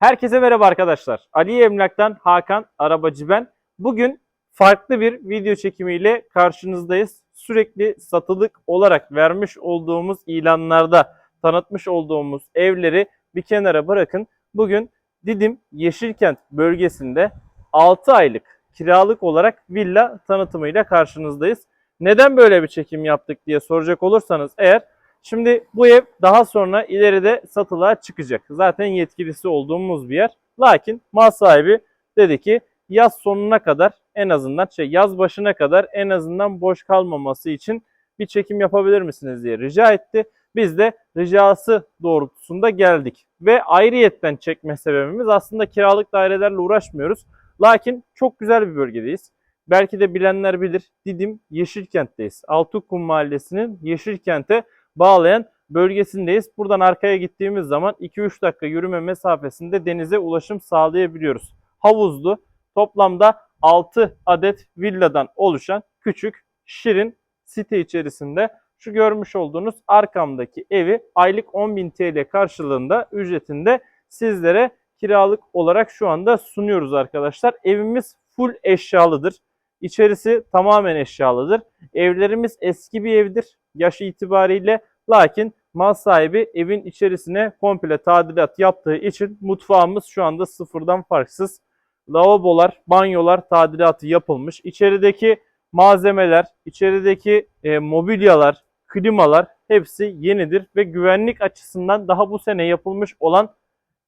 Herkese merhaba arkadaşlar. Ali Emlak'tan Hakan Arabacı ben. Bugün farklı bir video çekimiyle karşınızdayız. Sürekli satılık olarak vermiş olduğumuz ilanlarda tanıtmış olduğumuz evleri bir kenara bırakın. Bugün Didim Yeşilkent bölgesinde 6 aylık kiralık olarak villa tanıtımıyla karşınızdayız. Neden böyle bir çekim yaptık diye soracak olursanız eğer Şimdi bu ev daha sonra ileride satılığa çıkacak. Zaten yetkilisi olduğumuz bir yer. Lakin mal sahibi dedi ki yaz sonuna kadar en azından şey yaz başına kadar en azından boş kalmaması için bir çekim yapabilir misiniz diye rica etti. Biz de ricası doğrultusunda geldik. Ve ayrıyetten çekme sebebimiz aslında kiralık dairelerle uğraşmıyoruz. Lakin çok güzel bir bölgedeyiz. Belki de bilenler bilir. Didim Yeşilkent'teyiz. Altıkum Mahallesi'nin Yeşilkent'e bağlayan bölgesindeyiz. Buradan arkaya gittiğimiz zaman 2-3 dakika yürüme mesafesinde denize ulaşım sağlayabiliyoruz. Havuzlu toplamda 6 adet villadan oluşan küçük şirin site içerisinde şu görmüş olduğunuz arkamdaki evi aylık 10.000 TL karşılığında ücretinde sizlere kiralık olarak şu anda sunuyoruz arkadaşlar. Evimiz full eşyalıdır. İçerisi tamamen eşyalıdır. Evlerimiz eski bir evdir yaş itibariyle. Lakin mal sahibi evin içerisine komple tadilat yaptığı için mutfağımız şu anda sıfırdan farksız. Lavabolar, banyolar tadilatı yapılmış. İçerideki malzemeler, içerideki e, mobilyalar, klimalar hepsi yenidir ve güvenlik açısından daha bu sene yapılmış olan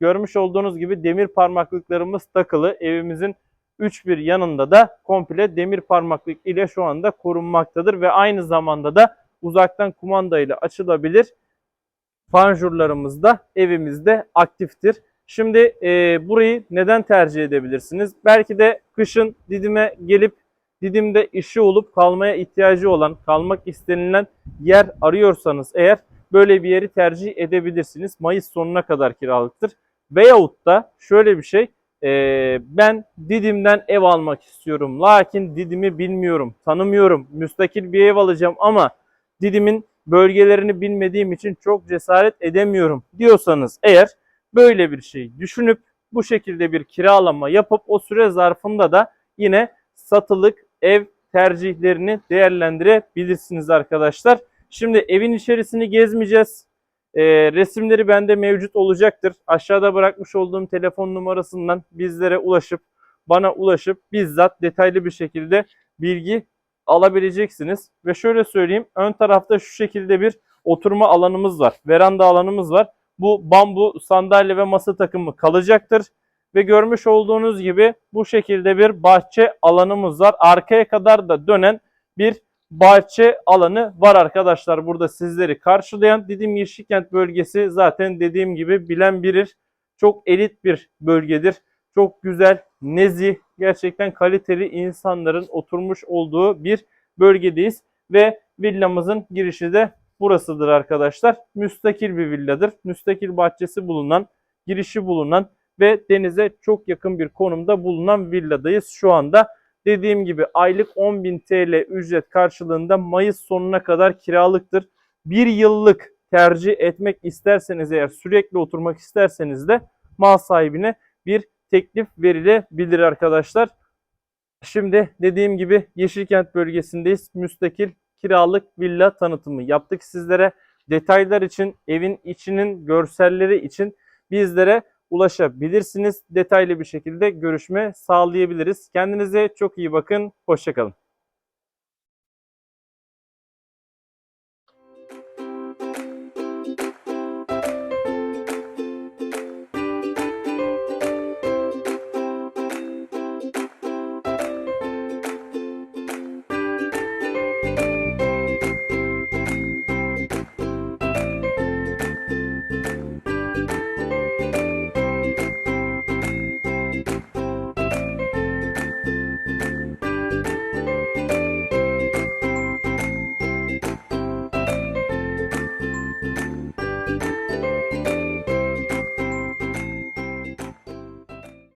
görmüş olduğunuz gibi demir parmaklıklarımız takılı. Evimizin üç bir yanında da komple demir parmaklık ile şu anda korunmaktadır ve aynı zamanda da uzaktan kumanda ile açılabilir panjurlarımız da evimizde aktiftir. Şimdi e, burayı neden tercih edebilirsiniz? Belki de kışın Didim'e gelip Didim'de işi olup kalmaya ihtiyacı olan, kalmak istenilen yer arıyorsanız eğer böyle bir yeri tercih edebilirsiniz. Mayıs sonuna kadar kiralıktır. Veyahut da şöyle bir şey, e, ben Didim'den ev almak istiyorum. Lakin Didim'i bilmiyorum, tanımıyorum. Müstakil bir ev alacağım ama Didim'in bölgelerini bilmediğim için çok cesaret edemiyorum diyorsanız eğer böyle bir şey düşünüp bu şekilde bir kiralama yapıp o süre zarfında da yine satılık ev tercihlerini değerlendirebilirsiniz arkadaşlar. Şimdi evin içerisini gezmeyeceğiz. Ee, resimleri bende mevcut olacaktır. Aşağıda bırakmış olduğum telefon numarasından bizlere ulaşıp bana ulaşıp bizzat detaylı bir şekilde bilgi alabileceksiniz. Ve şöyle söyleyeyim ön tarafta şu şekilde bir oturma alanımız var. Veranda alanımız var. Bu bambu sandalye ve masa takımı kalacaktır. Ve görmüş olduğunuz gibi bu şekilde bir bahçe alanımız var. Arkaya kadar da dönen bir bahçe alanı var arkadaşlar. Burada sizleri karşılayan Didim Yeşilkent bölgesi zaten dediğim gibi bilen bilir. Çok elit bir bölgedir. Çok güzel, nezih, gerçekten kaliteli insanların oturmuş olduğu bir bölgedeyiz. Ve villamızın girişi de burasıdır arkadaşlar. Müstakil bir villadır. Müstakil bahçesi bulunan, girişi bulunan ve denize çok yakın bir konumda bulunan villadayız şu anda. Dediğim gibi aylık 10.000 TL ücret karşılığında Mayıs sonuna kadar kiralıktır. Bir yıllık tercih etmek isterseniz eğer sürekli oturmak isterseniz de mal sahibine bir teklif verilebilir arkadaşlar. Şimdi dediğim gibi Yeşilkent bölgesindeyiz. Müstakil kiralık villa tanıtımı yaptık sizlere. Detaylar için, evin içinin görselleri için bizlere ulaşabilirsiniz. Detaylı bir şekilde görüşme sağlayabiliriz. Kendinize çok iyi bakın. Hoşçakalın.